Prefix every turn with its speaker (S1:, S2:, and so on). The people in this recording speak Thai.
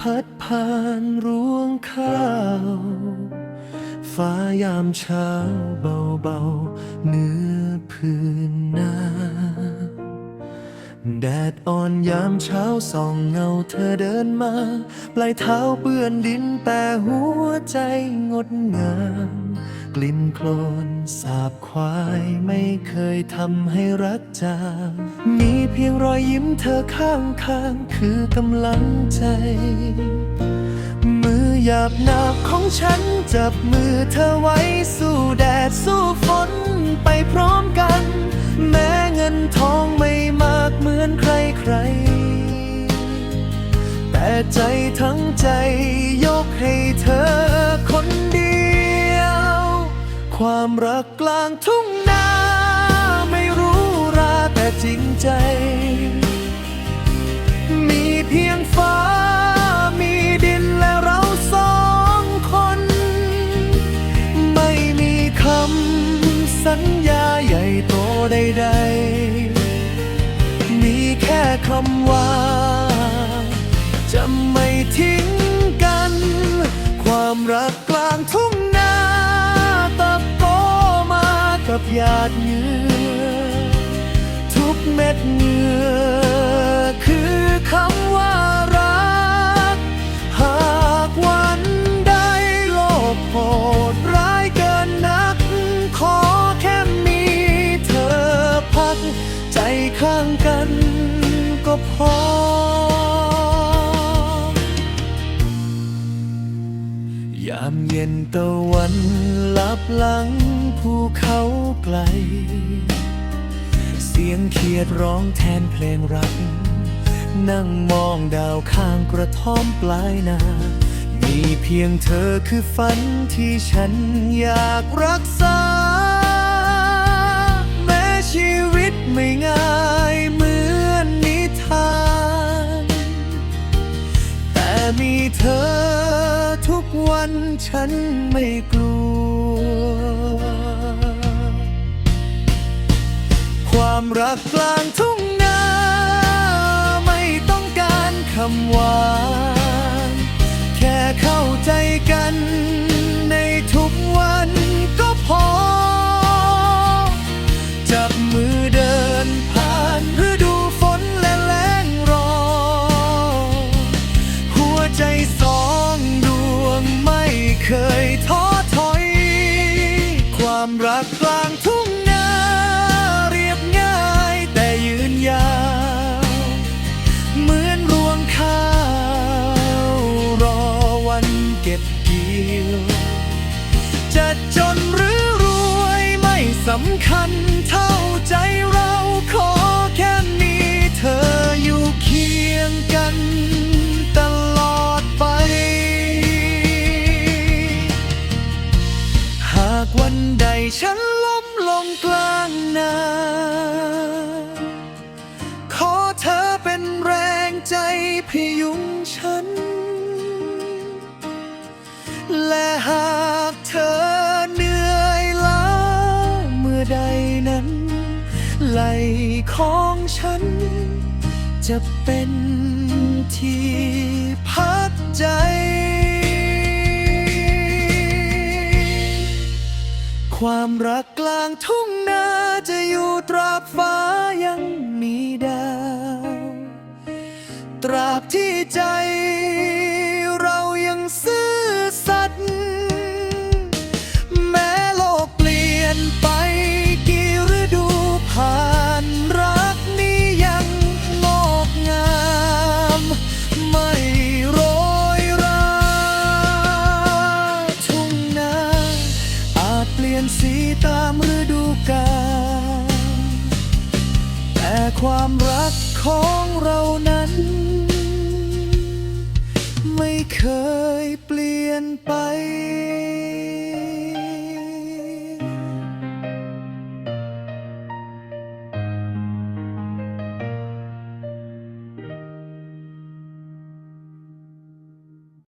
S1: พัดผ่านรวงข้าว ฟ้ายามเช้าเบาๆเนื้อพื้นนาแดดอ่อนยามเช้าส่องเงาเธอเดินมา ปลายเท้าเปื้อนดินแต่หัวใจงดงาม กลิ่นโคลนสาบควายไม่เคยทำให้รักจาง มีเพียงรอยยิ้มเธอข้างข้างๆคือกำลังใจ มือหยาบหนาบของฉันจับมือเธอไว้สู้แดดสู้ฝนไปพร้อมกัน แม้เงินทองไม่มากเหมือนใครใคร แต่ใจทั้งใจยกให้ ความรักกลางทุ่งนาไม่รู้ราแต่จริงใจ มีเพียงฟ้า มีดินและเราสองคน ไม่มีคำสัญญาใหญ่โตใดๆ มีแค่คำว่า จะไม่ทิ้งกัน ความรักกลางทุ่ง กับหยาดเหงื่อ ทุกเม็ดเหงื่อ คือคำว่ารัก หากวันใดโลกโหดร้ายเกินนัก ขอแค่มีเธอพักใจข้างกัน ยามเย็นตะวันลับหลังภูเขาไกล เสียงเขียดร้องแทนเพลงรัก นั่งมองดาวข้างกระท่อมปลายนา มีเพียงเธอคือฝันที่ฉันอยากรักษา แม้ชีวิตไม่ง่ายเหมือนนิทาน แต่มีเธอันฉันไม่กลัว ความรักกลางทุ่งนาไม่ต้องการคำหวาน แค่เข้าใจกัน เก็บเกี่ยว จะจนหรือรวยไม่สำคัญเท่าใจเราขอแค่มีเธออยู่เคียงกันตลอดไป หากวันใดฉันล้มลงกลางนาขอเธอเป็นแรงใจพยุงฉัน ลของฉัน จะเป็นที่พักใจความรักกลางทุ่งนาจะอยู่ตราบฟ้ายังมีดาว ตราบที่ใจ ความรักของเรานะ